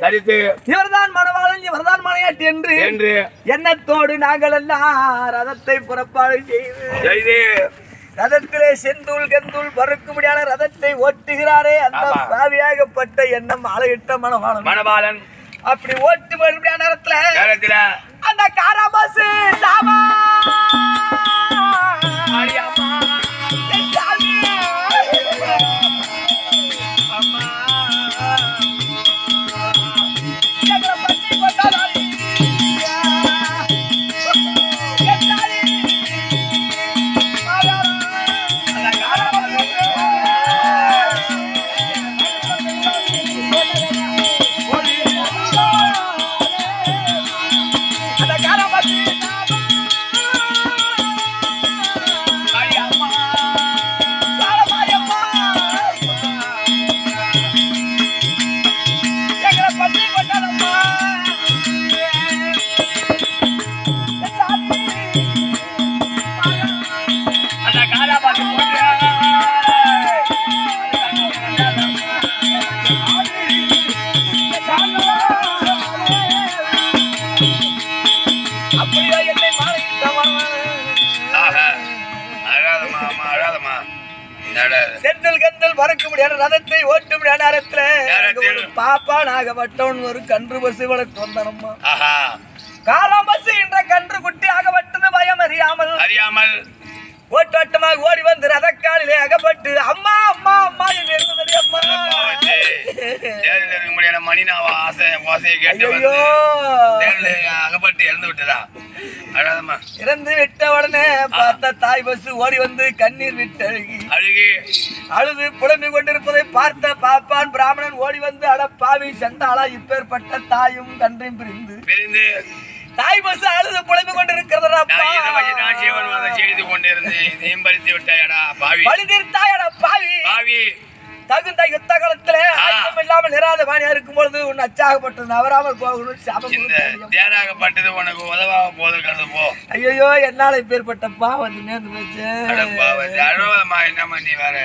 தரித்து இவர்தான் மணவாளன் இவர்தான் மனையாட்டி என்று என்று. எண்ணத்தோடு நாங்கள் எல்லாம் ரதத்தை புறப்பாடு செய்து ரதத்திலே செந்தூள் கந்தூள் பறக்கும்படியான ரதத்தை ஓட்டுகிறாரே. அந்த. பாவியாகப்பட்ட எண்ணம் ஆளையிட்ட மணவாளன் மணவாளன் அப்படி ஓட்டு நேரத்துல நேரத்துல. அந்த காராபாசு சாமா. நேரத்தில். ஒரு பாப்பானாகப்பட்டவன் ஒரு கன்று பசு வளர்த்து வந்தானம்மா. காராம் பசு என்ற கன்று குட்டி ஆகப்பட்டது பயம் அறியாமல் அறியாமல் ஓட்டோட்டமாக ஓடி வந்து ரதக்காலிலே அகப்பட்டு அம்மா அம்மா அம்மா என்று இருந்தது அம்மா. தேரில் இருக்க முடியாத மணினாவா ஆசை ஓசையை கேட்டு வந்து தேரில் அகப்பட்டு இறந்து விட்டதா? அழாதம்மா. இறந்து விட்ட உடனே பார்த்த தாய் பசு ஓடி வந்து கண்ணீர் விட்டு அழுகி. அழுகி. அழுது புலம்பிக் கொண்டிருப்பதை பார்த்த பாப்பான் பிராமணன் ஓடி வந்து அட பாவி சண்டாளா இப்பேற்பட்ட தாயும் கன்றையும் பிரிந்து. பிரிந்து. தாய் பசு அழுது புலம்பிக் கொண்டிருக்கிறதா நான் ஜீவன்வாதம் செய்து கொண்டிருந்து இதையும் பறித்து விட்டாயடா பாவி. பழி தீர்த்தாயடா பாவி. பாவி. தகுந்த யுத்த காலத்திலே. ஆயுதம் இல்லாமல் நிராத வாணியா இருக்கும் பொழுது உன் அச்சாகப்பட்டது நவராமல் போகணும் சாபம் இந்த. தேராகப்பட்டது உனக்கு உதவாக போது கருது போ. ஐயோ என்னால இப்பேற்பட்ட பாவம் வந்து நேர்ந்து போச்சு. அழுவதம்மா என்னம்மா நீ வேற?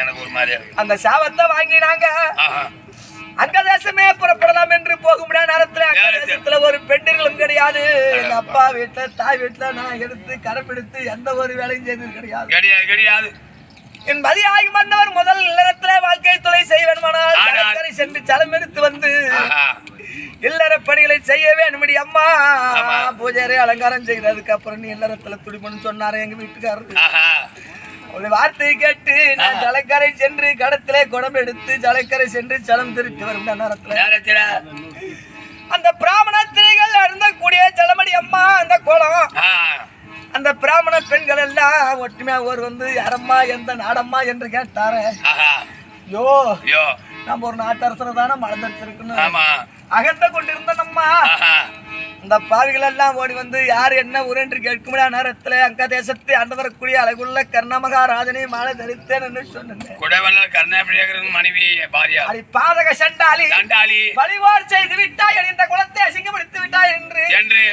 எனக்கு ஒரு மாதிரியா இருக்கு. அந்த சாபத்தை வாங்கினாங்க. அங்க தேசமே புறப்படலாம் என்று போக முடியாத நேரத்துல. அங்க. தேசத்துல ஒரு பெண்களும் கிடையாது. எங்க அப்பா வீட்டுல தாய் வீட்டுல நான் எடுத்து கரப்பிடித்து எந்த ஒரு வேலையும் செய்தது கிடையாது. கிடையாது கிடையாது. என் மதியாகி வந்தவர் முதல் இல்லறத்துல வாழ்க்கை தொலை செய்ய வேண்டுமானால் சென்று ஜலம் எடுத்து வந்து இல்லற பணிகளை செய்ய வேணும்படி அம்மா. பூஜாரி அலங்காரம் செய்ததுக்கு அப்புறம் நீ இல்லறத்துல துடிமன்னு சொன்னாரு எங்க வீட்டுக்காரரு. ஒரு வார்த்தையை கேட்டு நான் ஜலக்கரை சென்று கடத்திலே குடம் எடுத்து ஜலக்கரை சென்று ஜலம் திருட்டு வரும் நேரத்துல. அந்த பிராமண ஸ்திரீகள் அருந்தக்கூடிய ஜலமடி அம்மா அந்த குளம் அந்த பிராமண பெண்கள் எல்லாம் ஒற்றுமையா ஒரு வந்து யாரம்மா எந்த நாடம்மா? என்று கேட்டாரு. யோ நம்ம ஒரு நாட்டரசரை தானே மலர்ந்திருக்கணும் ஆமா. அகத்த கொண்டிருந்த நம்மா. இந்த பாவிகள் எல்லாம் ஓடி வந்து யார் என்ன ஊர் என்று கேட்கும் நேரத்துல அங்க தேசத்தை ஆண்டு வரக்கூடிய அழகுள்ள கர்ணமகாராஜனை மாலை தரித்தேன் என்று சொன்னேன். குடவல்லல் கர்ணாபிரியகரன் மனைவி பாரியா. அடி பாதக சண்டாளி தண்டாளி வழிபாடு செய்து விட்டாய் இந்த குலத்தை அசிங்கப்படுத்தி விட்டாய் என்று. என்று.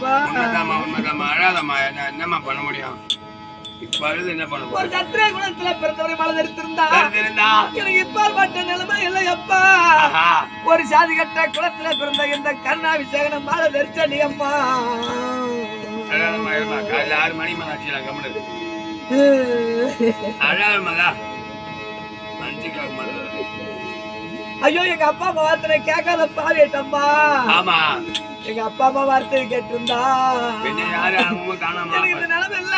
உண்மைதாம்மா உண்மைதாம்மா அழாதம்மா என்ன என்னம்மா பண்ண முடியும்? இப்ப அழுது என்ன பண்ண ஒரு சத்திரை குலத்துல பிறந்தவரை வாழ்ந்திருந்தா தெரிஞ்சிருந்தா எனக்கு இப்பாற்பட்ட நிலைமை ஆஹா. ஒரு சாதி கட்ட குலத்துல பிறந்த இந்த கண்ணாபிஷேகன மாலை தரிச்ச நீ அம்மா. அழாதம்மா இருமா. காலைல ஆறு மணி மேல ஆச்சுல கம்முனு அழாதம்மாடா மனுஷிக்காக மாட்டேன் ஐயோ எங்க அப்பா வார்த்தை கேட்காத பாவிட்டம்மா. ஆமா. எங்க அப்பா அம்மா வார்த்தையை கேட்டிருந்தா. எனக்கு இந்த நிலைமை இல்ல.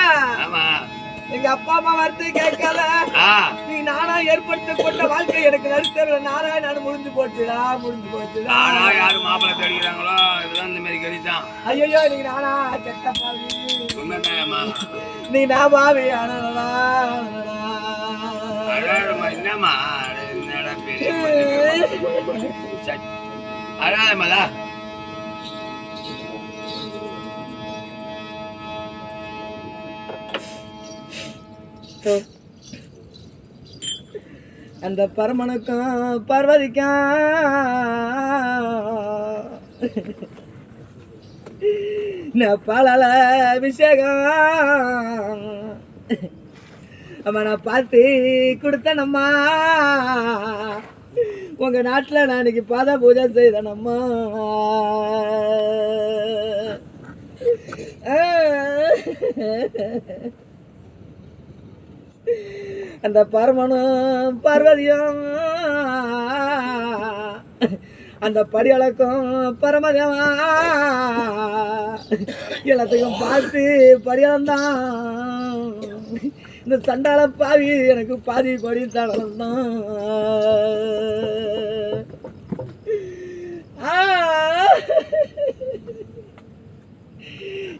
எங்க அப்பா அம்மா வார்த்தையை கேட்காத ஆ. நீ நானா ஏற்படுத்த கொண்ட வாழ்க்கை எனக்கு நடுத்தர நானா நான் முடிஞ்சு போச்சுடா முடிஞ்சு போச்சுடா. ஆனா யாரு மாப்பிள்ளை தேடிக்கிறாங்களோ இதெல்லாம் இந்த மாதிரி கதிதான் ஐயோ நீ நானா கெட்ட பாவி. நீ நான் பாவி. என்னம்மா? அட, என்னடா பெரிய அந்த பரமனுக்கும் பார்வதிக்கும் நான் பாலால அபிஷேகம் அம்மா நான் பார்த்து கொடுத்தனம்மா உங்க நாட்டில் நான் இன்னைக்கு பாத பூஜை செய்தனம்மா அந்த பரமனும் பார்வதியும் அந்த படி அளக்கும் பரமதேவா. எல்லாத்துக்கும் பார்த்து படியளந்தான். இந்த சண்டால பாவி எனக்கு பாதி படி தடந்தான்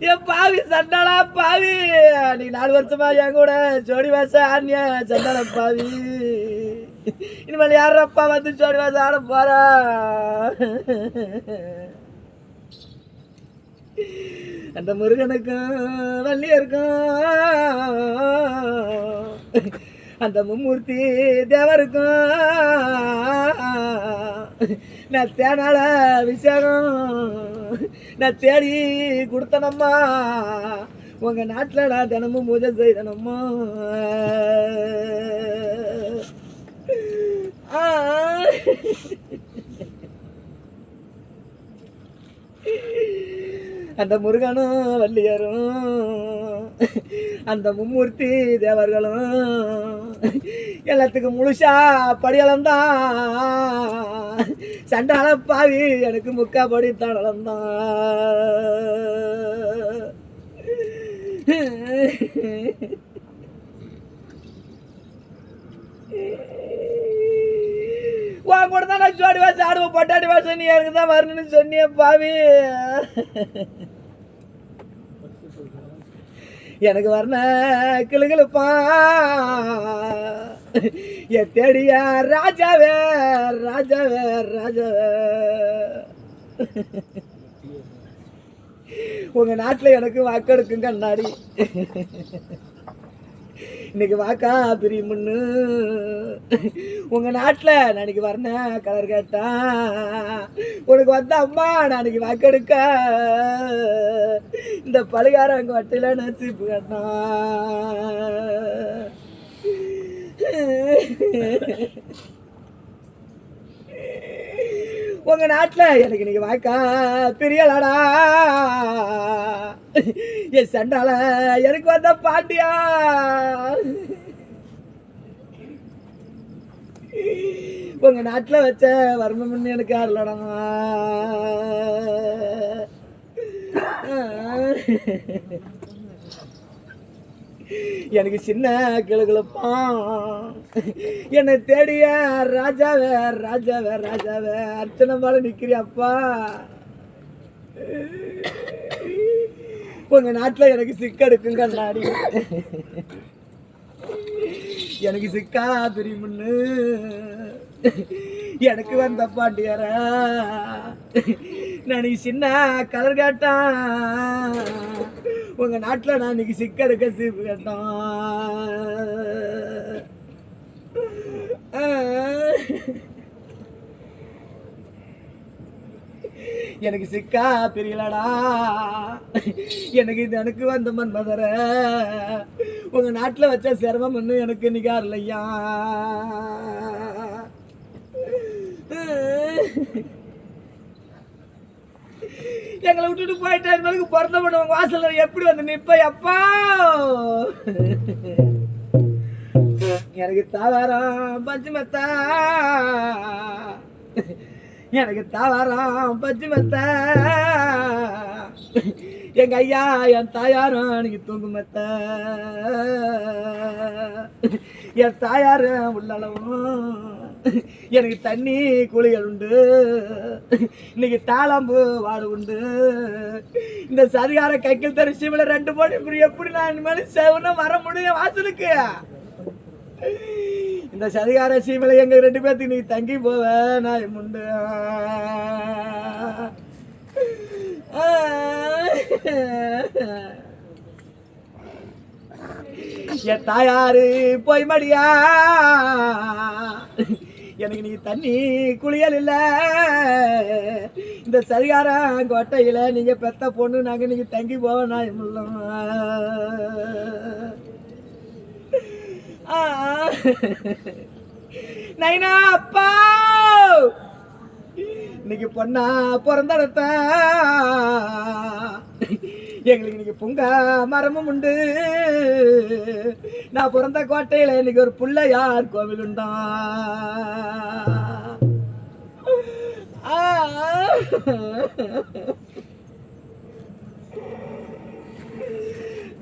என் பாவி சண்டாளா பாவி. நீ நாலு வருஷமா என் கூட ஜோடி வாச ஆனிய சண்டாளா பாவி. இனிமேல் யாரப்பா வந்து ஜோடி வாச ஆட போறா? அந்த முருகனுக்கும் வள்ளியருக்கும். அந்த மும்மூர்த்தி தேவருக்கும். நான் தேனால அபிஷேகம். நான் தேடி கொடுத்தனம்மா. உங்க நாட்டில் நான் தினமும் பூஜை செய்தனம்மா. ஆ. அந்த முருகனும் வள்ளியரும் அந்த மும்மூர்த்தி தேவர்களும் எல்லாத்துக்கும் முழுசா படியளந்தான் சண்டால பாவி எனக்கு முக்கா படி தடலந்தான் உன் கூட தான் நான் ஜோடி வாசி ஆடுவேன் பொட்டாடி வாசி நீ எனக்கு தான் வரணும்னு சொன்னியே பாவி. எனக்கு வரண கிளுகிழுப்பா என் தேடிய ராஜாவே ராஜாவே ராஜாவே. உங்க நாட்டுல எனக்கு வாக்கெடுக்கும் கண்ணாடி. இன்னைக்கு வாக்கா பிரியுமுன்னு உங்க நாட்டில் நான் இன்னைக்கு கலர் கேட்டான் உனக்கு வந்த அம்மா நான் வாக்கெடுக்க இந்த பழுகார அங்க வட்டில நசிப்பு கேட்டான். உங்க நாட்டில் எனக்கு இன்னைக்கு வாக்கா பிரியலாடா. என் சண்டால எனக்கு வந்த பாண்டியா? உங்க நாட்டுல வச்ச வர்மம்னு எனக்கு யாருலடா எனக்கு சின்ன கிளுகிழப்பான் என்னை தேடிய ராஜாவே ராஜாவே ராஜாவே. அர்ச்சனை மேல நிக்கிறியாப்பா உங்க நாட்டில் எனக்கு சிக்கெடுக்கும் கண்ணாடி எனக்கு சிக்கா தெரியுமுன்னு. எனக்கு வந்த பாண்டியார. நான் இன்னைக்கு சின்ன கலர் கேட்டான் உங்க நாட்டில் நான் இன்னைக்கு சிக்கெடுக்க சீப்பு கேட்டான் எனக்கு சிக்கா பிரியலடா. எனக்கு இது எனக்கு வந்த மன்மதர. உங்க நாட்டில் வச்ச சிரமம் இன்னும் எனக்கு நிகார் இல்லையா எங்களை விட்டுட்டு போயிட்டு இனிமேலுக்கு பிறந்த பண்ணுவாங்க வாசல்ல எப்படி வந்து நிப்ப எப்பா எனக்கு தவறம் பஞ்சு மத்தா. எனக்கு தவறாம் பஞ்சு மத்த. எங்க ஐயா என் தாயாரும் எனக்கு தூங்கு மத்த. என் தாயாரு உள்ளளவும். எனக்கு தண்ணி குளிகள் உண்டு. இன்னைக்கு தாளாம்பு வாடு உண்டு. இந்த சரிகார கைக்கில் தர சிவல ரெண்டு போட்டு இப்படி எப்படி நான் இனிமேல் செவனும் வர முடியும் வாசலுக்கு? இந்த சதிகார சீமலை எங்க ரெண்டு பேர்த்துக்கு நீ தங்கி போவ? நான் முண்டு. என் தாயாரு போய் மடியா? எனக்கு நீ தண்ணி குளியல் இல்லை. இந்த சரிகாரம் கொட்டையில் நீங்கள் பெத்த பொண்ணு நாங்கள் நீங்க தங்கி போவ நான் முல்லம் நைனா அப்பா! இன்னைக்கு பொண்ணா பிறந்தடத்த எங்களுக்கு இன்னைக்கு பொங்க மரமும் உண்டு. நான் பிறந்த கோட்டையில இன்னைக்கு ஒரு பிள்ளையார் கோவில் உண்டா?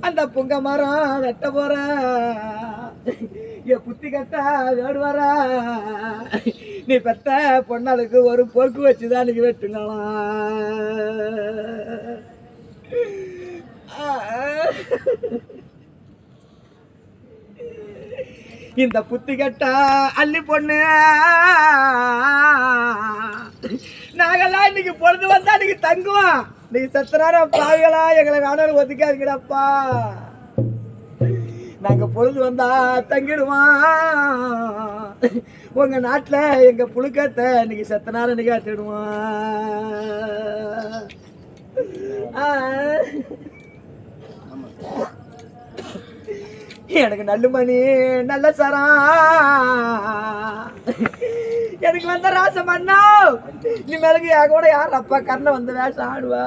அந்த புங்க மரம் வெட்ட போற என் புத்தி கட்டா வேடுவாரா? நீ பெத்த பொண்ணாளுக்கு ஒரு பொறுக்கு வச்சுதான் இன்னைக்கு வெட்டுங்களாம் இந்த புத்தி கட்டா அள்ளி பொண்ணு. நாங்கெல்லாம் இன்னைக்கு பொழுது வந்தா இன்னைக்கு தங்குவோம். நீ சத்தனார பாவிகளா. எங்களை வேணாலும் ஒதுக்காதீங்கடாப்பா. நாங்க பொழுது வந்தா தங்கிடுவோம் உங்க நாட்டுல எங்க புழுக்கத்தை இன்னைக்கு செத்த நேரம் இன்னைக்கு எனக்கு நல்லு மணி நல்ல சரம் எனக்கு வந்த ராசம் பண்ணா நீ மேலுக்கு என் கூட யார் அப்பா கண்ணை வந்து வேஷம் ஆடுவா?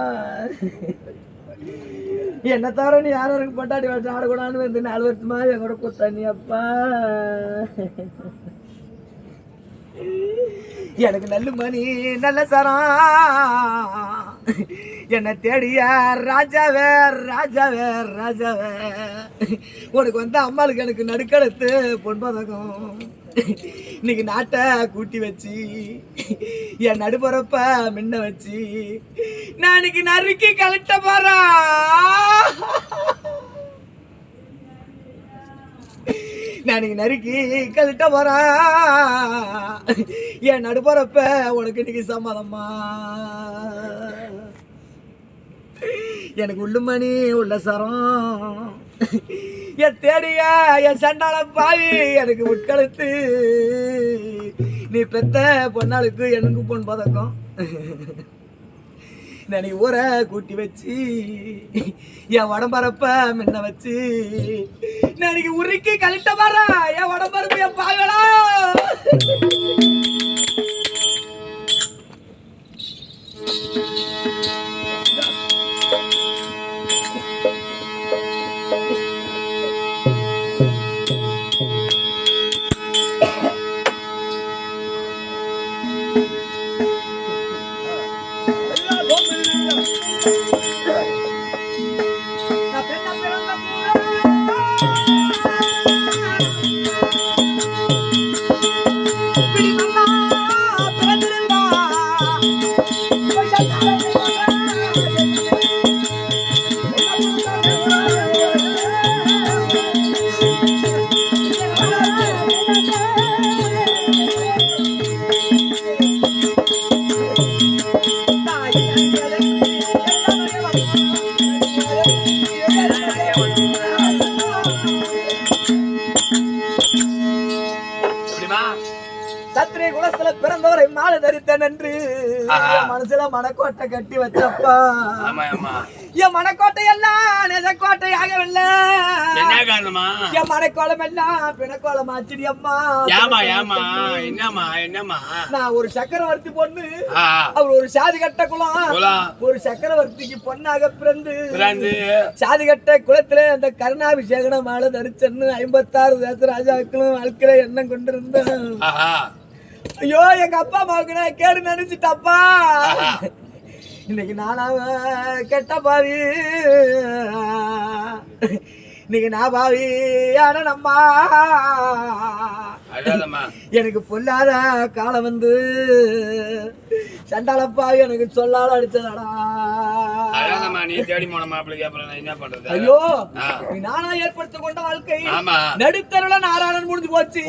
என்ன தவிர நீ யாரும் எனக்கு பட்டாடி வேஷம் ஆடக்கூடாதுன்னு வந்து நாலு வருஷமா என் கூட கூத்தா நீ அப்பா எனக்கு நல்ல மணி நல்ல சரம். என்னை தேடிய ராஜாவே ராஜாவே ராஜாவே. உனக்கு வந்து அம்மாளுக்கு எனக்கு நடுக்கடுத்து பொன்பதகம் இன்னைக்கு நாட்டை கூட்டி வச்சு என் நடுபரப்ப மின்ன வச்சு நான் இன்னைக்கு நறுக்கி கலட்ட போறா. நான் இன்னைக்கு நறுக்கி கழட்ட போறா. என் நடுபுறப்ப உனக்கு இன்னைக்கு சம்மதம்மா. எனக்கு உள்ளுமணி உள்ள சரம். என் தேடிய என் சண்டால பாவி எனக்கு உட்கழுத்து நீ பெத்த பொன்னாளுக்கு எனக்கு பொன் பதக்கம் நான் நீ ஊரை கூட்டி வச்சு என் உடம்பரப்ப முன்ன வச்சு நான் இன்னைக்கு உருக்கி கழிட்ட பாரா என் உடம்பரப்பு என் பாவலா Thank you. Yeah. சத்திரிய குலத்துல பிறந்தவரை மாலை ஆஹா. என் மனசுல மனக்கோட்டை கட்டி வச்சப்பா. என் மனக்கோட்டை எல்லாம் நெசக்கோட்டை ஆகவில்லை என்ன காரணமா என் மனக்கோலம் எல்லாம் பிணக்கோலம் ஆச்சிடி அம்மா. ஏமா ஏமா என்னம்மா என்னம்மா? நான் ஒரு சக்கரவர்த்தி பொண்ணு. அவர் ஒரு சாதி கட்ட குலம். குலம். ஒரு சக்கரவர்த்திக்கு பொண்ணாக பிறந்து. பிறந்து. சாதி கட்ட குலத்துல அந்த கருணாபிஷேகன மாலை தரிச்சன்னு ஐம்பத்தாறு தேச ராஜாக்களும் வாழ்க்கிற எண்ணம் கொண்டிருந்தேன். ஐயோ எங்க அப்பா அம்மாவுக்கு நான் கேடு நினைச்சிட்டப்பா. இன்னைக்கு நானாவ கெட்ட பாவி. இன்னைக்கு நான் பாவி ஆனம்மா நம்மா எனக்கு பொல்லாத? காலம் வந்து சண்டாளப்பாவி எனக்கு சொல்லால அடிச்சதடா அழாதம்மா நீ தேடி போன மாப்பிள்ளைக்கு அப்புறம் நான் என்ன பண்றது? ஐயோ நானா ஏற்படுத்த கொண்ட வாழ்க்கை. நாராயணன் முடிஞ்சு போச்சு.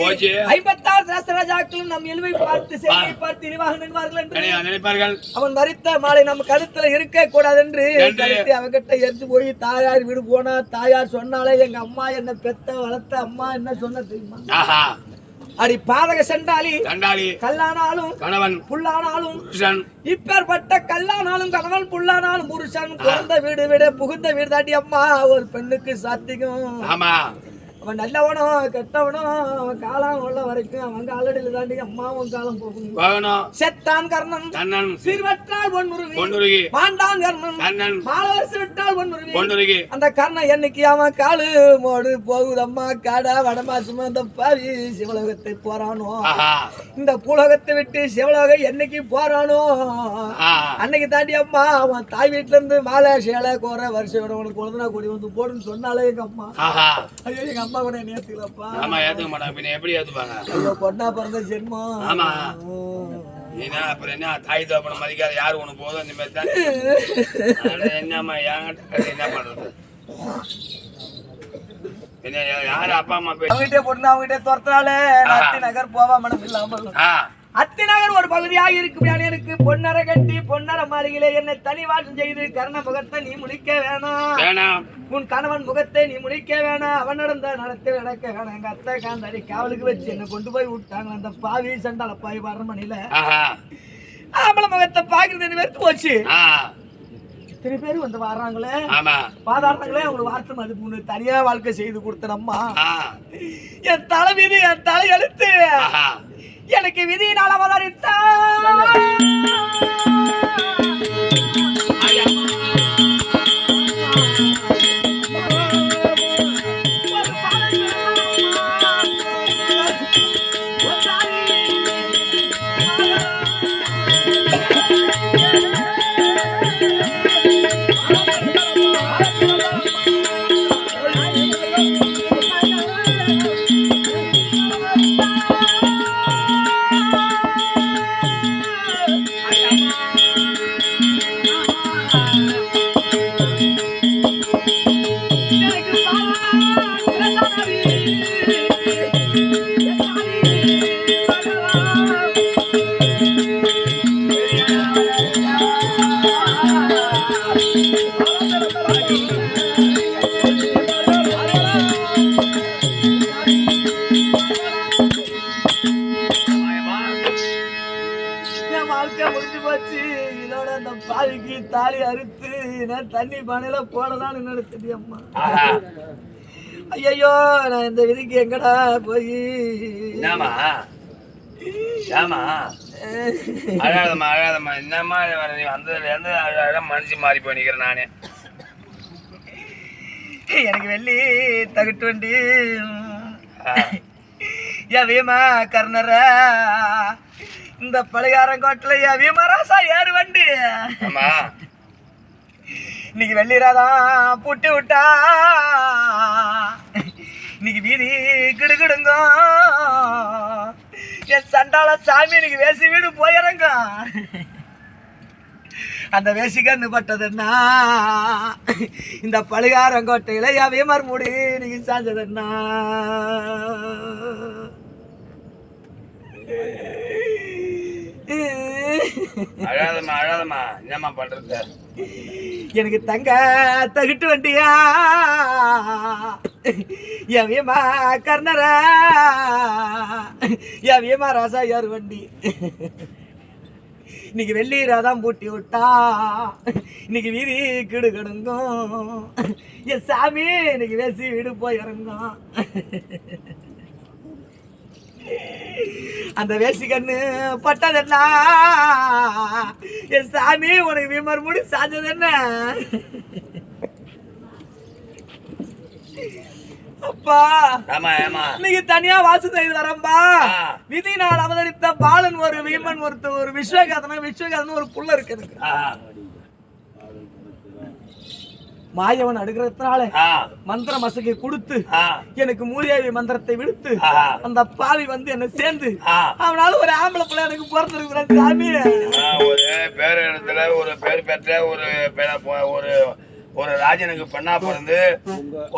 ஐம்பத்தாறு ராஜாக்களும் நம் எழுவை பார்த்து செய்தியை பார்த்து இழிவாக நின்பார்கள் என்று நினை- நினைப்பார்கள்? அவன் தரித்த மாலை நம்ம கழுத்துல இருக்க கூடாது என்று. கழுத்தை அவகிட்ட எரிஞ்சு போய் தாயார் வீடு போனா தாயார் சொன்னாலே எங்க அம்மா என்ன பெத்த வளர்த்த அம்மா என்ன சொன்ன தெரியுமா? அடி பாதக சென்றாலி தண்டாளி கல்லானாலும் கணவன் புல்லானாலும் புருஷன் இப்பேற்பட்ட கல்லானாலும் கணவன் புல்லானாலும் புருஷன் பிறந்த வீடு விட புகுந்த வீடு தாண்டி அம்மா ஒரு பெண்ணுக்கு சாத்திகம் ஆமா. அவன் நல்லவனோ கெட்டவனோ காலம் உள்ள வரைக்கும் அவன் காலடியில் தாண்டி அம்மாவும் காலம் போகும். செத்தான் கர்ணன் கண்ணன் சீர்வற்றால் ஒன்றுருவி பொன்னுருகி மாண்டான் கர்ணன் கண்ணன் மாலவரசு விட்டால் ஒன்றுருவி பொன்னுருகி. அந்த கர்ணன் என்னைக்கு அவன் காலு மோடு போகுதம்மா காடா வடமாசுமா அந்த பாவி சிவலோகத்தை போறானோ? இந்த பூலோகத்தை விட்டு சிவலோகம் என்னைக்கு போறானோ? அன்னைக்கு தாண்டி அம்மா அவன் தாய் வீட்டுல இருந்து மாலை சேலை கோர வருஷம் உனக்கு குழந்தை கூடி வந்து போடுன்னு சொன்னாலே எங்க அம்மா. ஐயோ எங்க அம்மா கூட நேர்த்துக்கலப்பா ஆமா ஏத்துக்க மாட்டாங்க பின்ன எப்படி ஏத்துப்பாங்க? ஐயோ பொண்ணா பிறந்த ஜென்மம். ஆமா. என்ன அப்புறம் என்ன தாய் தோப்பன மதிக்காத யாரு உனக்கு போதும் இந்த மாதிரி தான்? என்னம்மா என்கிட்ட கேட்டு என்ன பண்றது? என்ன யாரு அப்பா அம்மா பேச அவங்கிட்டே பொண்ணு அவங்கிட்டே துரத்துனாலே நகர் போவா மனம் இல்லாமல் ஆ அத்தி நகர் ஒரு பகுதியாக இருக்கும் எனக்கு பொன்னர கட்டி பொன்னர மாளிகையிலே என்னை தனி வாசம் செய்து கர்ண முகத்தை நீ முழிக்க வேணாம். உன் கணவன் முகத்தை நீ முழிக்க வேணாம். அவன் நடந்த நடத்த நடக்க வேணாம். எங்க அத்தை காந்தாரி காவலுக்கு வச்சு என்ன கொண்டு போய் விட்டாங்க. அந்த பாவி சண்டால பாய் ஆஹா. ஆம்பளை முகத்தை பாக்குறது வெறுத்து போச்சு. இத்தனை பேர் வந்து வர்றாங்களே பாதாரணங்களே அவங்களுக்கு வார்த்தை மதிப்பு ஒண்ணு தனியா வாழ்க்கை செய்து கொடுத்த அம்மா. ஆ. என் தலை விதி என் தலை எழுத்து எனக்கு விதியினால் அவதரித்தா பாவிக்கு தாலி அறுத்து நான் தண்ணி பானையில நினைச்சது அம்மா. ஆஹா. ஐயோ நான் இந்த விதிக்கு எங்கடா போய்? அழாதம்மா அழாதம்மா. என்னம்மா நீ வந்ததுல இருந்து அழ மனுஷி மாறி போய் நிக்கிறேன் நானே. எனக்கு வெள்ளி தகுட்டு வண்டி. என் வீமா கர்ணர? இந்த பழையாரங்கோட்டில் என் வீமராசா ஏறு வண்டி. இன்னைக்கு வெள்ளிராதான் புட்டி விட்டா. இன்னைக்கு வீதி கிடுகிடுங்க. என் சண்டாள சாமி இன்னைக்கு வேசி வீடு போயிறங்க. அந்த வேசிக்கண்ணு பட்டதுன்னா இந்த பழுகாரங்கோட்டையில என் வீமர் முடி இன்னைக்கு சாஞ்சதுன்னா. அழாதம்மா அழாதம்மா. என்னம்மா பண்றது? எனக்கு தங்க தகிட்டு வண்டியா? என் கர்ணரா? என் ராசா யார் வண்டி. இன்னைக்கு வெள்ளி ராதான் பூட்டி விட்டா? இன்னைக்கு வீதி கிடு கிடுங்கும். என் சாமி இன்னைக்கு வேசி வீடு போய் இறங்கும். அந்த வேசி கண்ணு பட்டதென்ன? என் சாமி உனக்கு விமர் முடி சாஞ்சது என்ன அப்பா இன்னைக்கு தனியா வாசு செய்து வரம்பா. விதி நாள் அவதரித்த பாலன் ஒரு வீமன் ஒருத்த ஒரு விஸ்வகாதன விஸ்வகாதன ஒரு புள்ள இருக்கு. மாயவன் அடுக்கிறதுனால. மந்திர மசகை கொடுத்து. எனக்கு மூதேவி மந்திரத்தை விடுத்து. அந்த பாவி வந்து என்ன சேர்ந்து. அவனால ஒரு ஆம்பளை பிள்ளை எனக்கு பிறந்திருக்கிறான் சாமி ஒரு பேர் இடத்துல ஒரு பேர் பெற்ற ஒரு ஒரு ஒரு ராஜனுக்கு பெண்ணா பிறந்து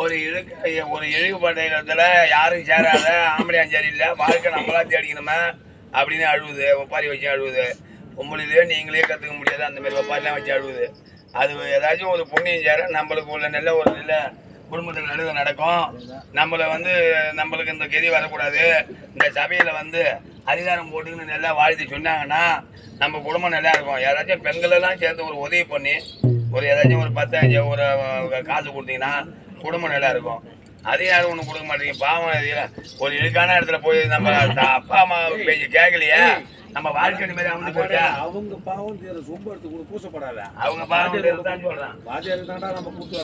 ஒரு இழுக்க ஒரு இழுகுபட்ட இடத்துல யாரும் சேராத ஆம்பளையாம் சரியில்லை வாழ்க்கை நம்மளா தேடிக்கணுமே அப்படின்னு அழுவுது ஒப்பாரி வச்சு அழுவுது பொம்பளையிலே நீங்களே கற்றுக்க முடியாது அந்த மாதிரி ஒப்பாரிலாம் வச்சு அழுவுது அது ஏதாச்சும் ஒரு புண்ணியம் சேர நம்மளுக்கு உள்ள நல்ல ஒரு நல்ல குடும்பத்தில் நல்லது நடக்கும். நம்மளை வந்து நம்மளுக்கு இந்த கெதி வரக்கூடாது. இந்த சபையில் வந்து அதிகாரம் போட்டுக்கின்னு நல்லா வாழ்த்து சொன்னாங்கன்னா நம்ம குடும்பம் நல்லா இருக்கும். யாராச்சும் பெண்களெல்லாம் சேர்ந்து ஒரு உதவி பண்ணி ஒரு ஏதாச்சும் ஒரு பத்தாயிரம் ஒரு காசு கொடுத்தீங்கன்னா குடும்பம் நல்லா இருக்கும். அதையும் யாரும் ஒன்றும் கொடுக்க மாட்டேங்க. பாவம் ஒரு இழுக்கான இடத்துல போய் நம்ம அப்பா அம்மா பேச்சு கேட்கலையே. நம்ம வாழ்க்கை மாதிரி அமர்ந்து போட்டா அவங்க பாவம் சொம்பு எடுத்து கூட பூசப்படாத. அவங்க பாவம் வாத்தியாருக்கு தாண்டா நம்ம கூட்டு